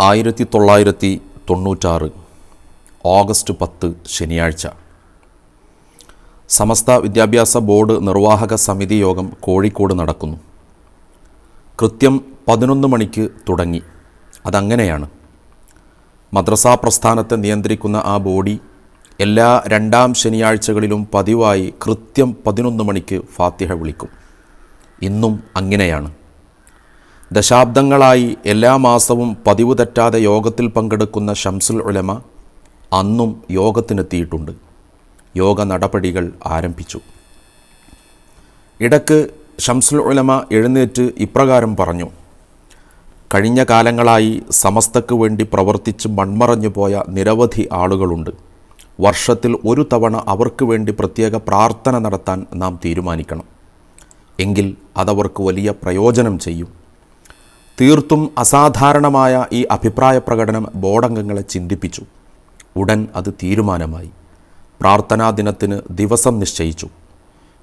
ആയിരത്തി തൊള്ളായിരത്തി തൊണ്ണൂറ്റാറ് ഓഗസ്റ്റ് പത്ത് ശനിയാഴ്ച. സമസ്ത വിദ്യാഭ്യാസ ബോർഡ് നിർവാഹക സമിതി യോഗം കോഴിക്കോട് നടക്കുന്നു. കൃത്യം പതിനൊന്ന് മണിക്ക് തുടങ്ങി. അതങ്ങനെയാണ്. മദ്രസാ പ്രസ്ഥാനത്തെ നിയന്ത്രിക്കുന്ന ആ ബോഡി എല്ലാ രണ്ടാം ശനിയാഴ്ചകളിലും പതിവായി കൃത്യം പതിനൊന്ന് മണിക്ക് ഫാത്തിഹ വിളിക്കും. ഇന്നും അങ്ങനെയാണ്. ദശാബ്ദങ്ങളായി എല്ലാ മാസവും പതിവ് തെറ്റാതെ യോഗത്തിൽ പങ്കെടുക്കുന്ന ഷംസുൽ ഉലമ അന്നും യോഗത്തിനെത്തിയിട്ടുണ്ട്. യോഗ നടപടികൾ ആരംഭിച്ചു. ഇടയ്ക്ക് ഷംസുൽ ഉലമ എഴുന്നേറ്റ് ഇപ്രകാരം പറഞ്ഞു. കഴിഞ്ഞ കാലങ്ങളായി സമസ്തക്ക് വേണ്ടി പ്രവർത്തിച്ച് മൺമറഞ്ഞു പോയ നിരവധി ആളുകളുണ്ട്. വർഷത്തിൽ ഒരു തവണ അവർക്ക് വേണ്ടി പ്രത്യേക പ്രാർത്ഥന നടത്താൻ നാം തീരുമാനിക്കണം. എങ്കിൽ അതവർക്ക് വലിയ പ്രയോജനം ചെയ്യും. തീർത്തും അസാധാരണമായ ഈ അഭിപ്രായ പ്രകടനം ബോർഡംഗങ്ങളെ ചിന്തിപ്പിച്ചു. ഉടൻ അത് തീരുമാനമായി. പ്രാർത്ഥനാ ദിനത്തിന് ദിവസം നിശ്ചയിച്ചു.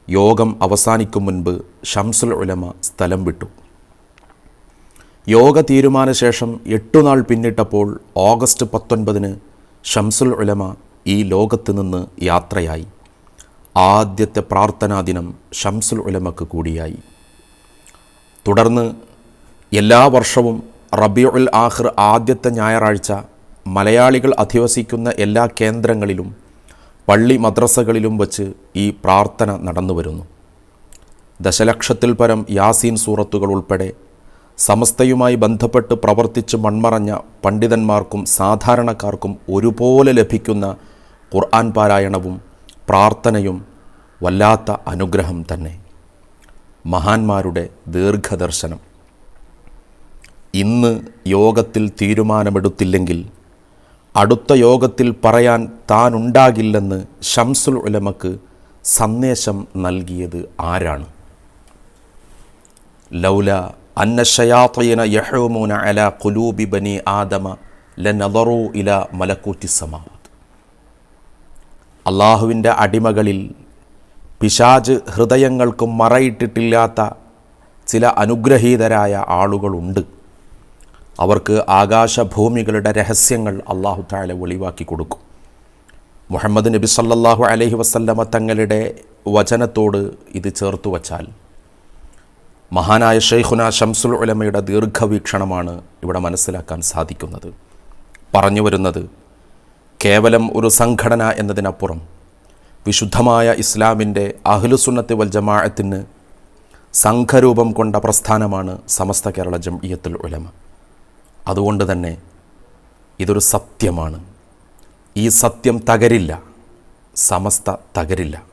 യോഗം അവസാനിക്കും മുൻപ് ഷംസുൽ ഉലമ സ്ഥലം വിട്ടു. യോഗ തീരുമാനശേഷം എട്ടുനാൾ പിന്നിട്ടപ്പോൾ ഓഗസ്റ്റ് പത്തൊൻപതിന് ഷംസുൽ ഉലമ ഈ ലോകത്ത് നിന്ന് യാത്രയായി. ആദ്യത്തെ പ്രാർത്ഥനാ ദിനം ഷംസുൽ ഉലമക്ക് കൂടിയായി. തുടർന്ന് എല്ലാ വർഷവും റബിയുൽ ആഖിർ ആദ്യത്തെ ഞായറാഴ്ച മലയാളികൾ അധിവസിക്കുന്ന എല്ലാ കേന്ദ്രങ്ങളിലും പള്ളി മദ്രസകളിലും വച്ച് ഈ പ്രാർത്ഥന നടന്നു വരുന്നു. ദശലക്ഷത്തിൽ പരം യാസീൻ സൂറത്തുകൾ ഉൾപ്പെടെ സമസ്തയുമായി ബന്ധപ്പെട്ട് പ്രവർത്തിച്ച് മൺമറഞ്ഞ പണ്ഡിതന്മാർക്കും സാധാരണക്കാർക്കും ഒരുപോലെ ലഭിക്കുന്ന ഖുർആൻ പാരായണവും പ്രാർത്ഥനയും വല്ലാത്ത അനുഗ്രഹം തന്നെ. മഹാന്മാരുടെ ദീർഘദർശനം. ഇന്ന് യോഗത്തിൽ തീരുമാനമെടുത്തില്ലെങ്കിൽ അടുത്ത യോഗത്തിൽ പറയാൻ താനുണ്ടാകില്ലെന്ന് ഷംസുൽ ഉലമക്ക് സന്ദേശം നൽകിയത് ആരാണ്? ലൗല അന്ന ഷയാത്തയന യഹൂമൂന അല കുലൂബി ബനി ആദമ ലനദറു ഇല മലക്കൂറ്റി സമാവത്ത് അള്ളാഹുവിന്റെ അടിമകളിൽ പിശാജ് ഹൃദയങ്ങൾക്കും മറയിട്ടിട്ടില്ലാത്ത ചില അനുഗ്രഹീതരായ ആളുകളുണ്ട്. അവർക്ക് ആകാശഭൂമികളുടെ രഹസ്യങ്ങൾ അള്ളാഹു താല വെളിവാക്കി കൊടുക്കും. മുഹമ്മദ് നബി സല്ലാഹു അലഹി വസല്ലമ തങ്ങളുടെ വചനത്തോട് ഇത് ചേർത്തു വച്ചാൽ മഹാനായ ഷെയ്ഖുന ഷംസുൽ ഉലമയുടെ ദീർഘവീക്ഷണമാണ് ഇവിടെ മനസ്സിലാക്കാൻ സാധിക്കുന്നത്. പറഞ്ഞു വരുന്നത് കേവലം ഒരു സംഘടന എന്നതിനപ്പുറം വിശുദ്ധമായ ഇസ്ലാമിന്റെ അഹ്ലുസുന്നത്ത് വൽ ജമാഅത്തിന് സംഘരൂപം കൊണ്ട പ്രസ്ഥാനമാണ് സമസ്ത കേരള ജംഇയ്യത്തുൽ ഉലമ. അതുകൊണ്ട് തന്നെ ഇതൊരു സത്യമാണ്. ഈ സത്യം തകരില്ല. സമസ്ത തകരില്ല.